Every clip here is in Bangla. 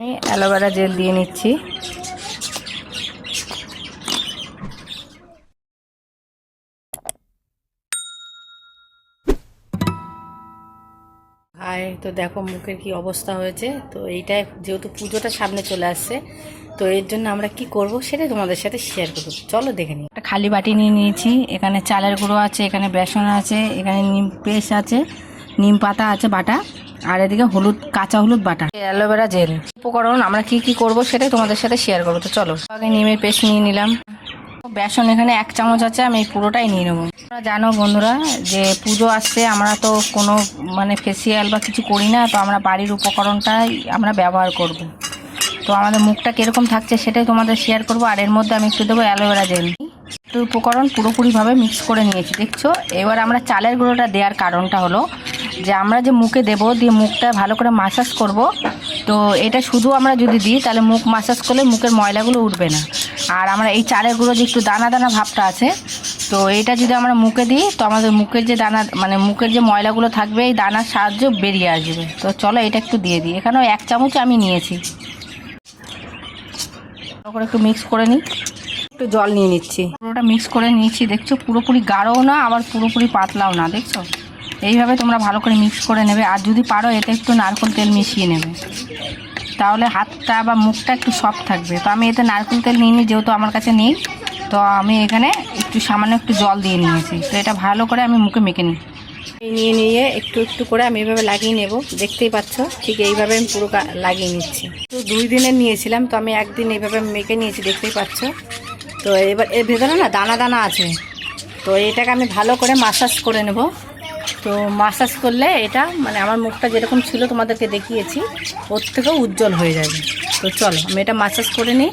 আমি অ্যালোভেরা জেল দিয়ে নিচ্ছি। হাই তো দেখো মুখের কি অবস্থা হয়েছে। তো এইটাই যেহেতু পুজোটা সামনে চলে আসছে তো এর জন্য আমরা কি করব সেটাই তোমাদের সাথে শেয়ার করব। চলো দেখে নিই। একটা খালি বাটি নিয়ে নিয়েছি এখানে চালের গুঁড়ো আছে এখানে বেসন আছে এখানে নিম পেস্ট আছে নিম পাতা আছে বাটা। আর এদিকে হলুদ, কাঁচা হলুদ বাটা। Aloe vera gel. উপকরণ আমরা কি কি করব সেটাই তোমাদের সাথে শেয়ার করব। তো চলো, আগে নিমের পেস্ট নিয়ে নিলাম। বেসন এখানে এক চামচ আছে, আমি পুরোটাই নিয়ে নেব। তোমরা জানো বন্ধুরা, যে পুজো আসছে, আমরা তো কোনো মানে ফেসিয়াল বা কিছু করি না, তো আমরা বাড়ির উপকরণটাই আমরা ব্যবহার করব। তো আমাদের মুখটা কীরকম থাকছে সেটাই তোমাদের শেয়ার করব, আর এর মধ্যে আমি একটু দেবো অ্যালোভেরা জেল। উপকরণ পুরোপুরিভাবে মিক্স করে নিয়েছি, দেখছ? এবার আমরা চালের গুঁড়োটা দেওয়ার কারণটা হলো যে আমরা যে মুখে দেবো, দিয়ে মুখটা ভালো করে মাসাজ করব, তো এটা শুধু আমরা যদি দিই, তাহলে মুখ মাসাজ করলে মুখের ময়লাগুলো উঠবে না। আর আমরা এই চালের গুঁড়ো যে একটু দানা দানা ভাবটা আছে, তো এটা যদি আমরা মুখে দিই, তো আমাদের মুখের যে দানা মানে মুখের যে ময়লাগুলো থাকবে, এই দানার সাহায্য বেরিয়ে আসবে। তো চলো এটা একটু দিয়ে দিই। এখানেও এক চামচ আমি নিয়েছি। ভালো করে একটু মিক্স করে নিই। একটু জল নিয়ে নিচ্ছি। পুরোটা মিক্স করে নিয়েছি, দেখছ? পুরোপুরি গাঢ়ও না, আবার পুরোপুরি পাতলাও না, দেখছ? এইভাবে তোমরা ভালো করে মিক্স করে নেবে। আর যদি পারো, এতে একটু নারকেল তেল মিশিয়ে নেবে। তাহলে হাতটা বা মুখটা একটু সফট থাকবে। তো আমি এতে নারকেল তেল নিয়ে নিই যেহেতু আমার কাছে নেই, তো আমি এখানে একটু সামান্য একটু জল দিয়ে নিয়েছি। তো এটা ভালো করে আমি মুখে মেখে নিই। নিয়ে নিয়ে একটু একটু করে আমি এভাবে লাগিয়ে নেব। দেখতেই পাচ্ছ, ঠিক এইভাবে আমি পুরো লাগিয়ে নিচ্ছি। তো দুই দিনের নিয়েছিলাম, তো আমি একদিন এইভাবে মেখে নিয়েছি, দেখতেই পাচ্ছ। তো এবার এর ভেতরে না দানা দানা আছে। তো এটাকে আমি ভালো করে মাসাজ করে নেব। তো মাসাজ করলে এটা মানে আমার মুখটা যেরকম ছিল তোমাদেরকে দেখিয়েছি ওর থেকেও উজ্জ্বল হয়ে যাবে। তো চলো আমি এটা মাসাজ করে নিই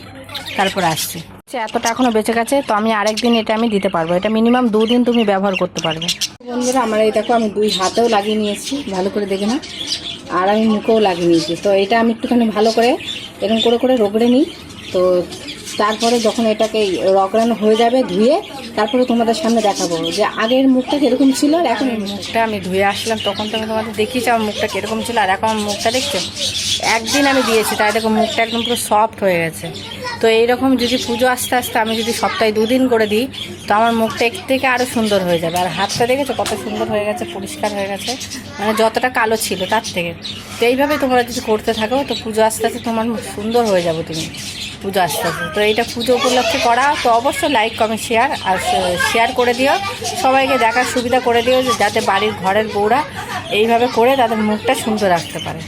তারপর আসছি। আচ্ছা, এতটা এখনও বেঁচে গেছে তো আমি আরেকদিন এটা আমি দিতে পারব। এটা মিনিমাম দুদিন তুমি ব্যবহার করতে পারবে। বন্ধুরা আমার এই দেখো আমি দুই হাতেও লাগিয়ে নিয়েছি ভালো করে দেখে না আর আমি মুখেও লাগিয়ে নিয়েছি। তো এটা আমি একটুখানি ভালো করে এরকম করে করে রোগড়ে নিই। তো তারপরে যখন এটাকে রগড়ানো হয়ে যাবে ধুয়ে, তারপরে তোমাদের সামনে দেখাবো যে আগের মুখটা কীরকম ছিল আর এখন মুখটা আমি ধুয়ে আসলাম। তখন তো আমি তোমাদের দেখিয়েছি আমার মুখটা কীরকম ছিল আর এখন মুখটা দেখছ? একদিন আমি দিয়েছি, তাই দেখো মুখটা একদম পুরো সফট হয়ে গেছে। তো এইরকম যদি পুজো আস্তে আস্তে আমি যদি সপ্তাহে দুদিন করে দিই, তো আমার মুখটা এক থেকে আরও সুন্দর হয়ে যাবে। আর হাতটা দেখেছ কত সুন্দর হয়ে গেছে, পরিষ্কার হয়ে গেছে মানে যতটা কালো ছিল তার থেকে। তো এইভাবে তোমরা যদি করতে থাকো, তো পুজো আস্তে আস্তে তোমার সুন্দর হয়ে যাব তুমি। পুজো আস্তে তো এইটা পুজো উপলক্ষে করা। তো অবশ্যই লাইক কমেন্ট শেয়ার আর শেয়ার করে দিও। সবাইকে দেখার সুবিধা করে দিও যাতে বাড়ির ঘরের বউরা এইভাবে করে তাদের মুখটা সুন্দর রাখতে পারে।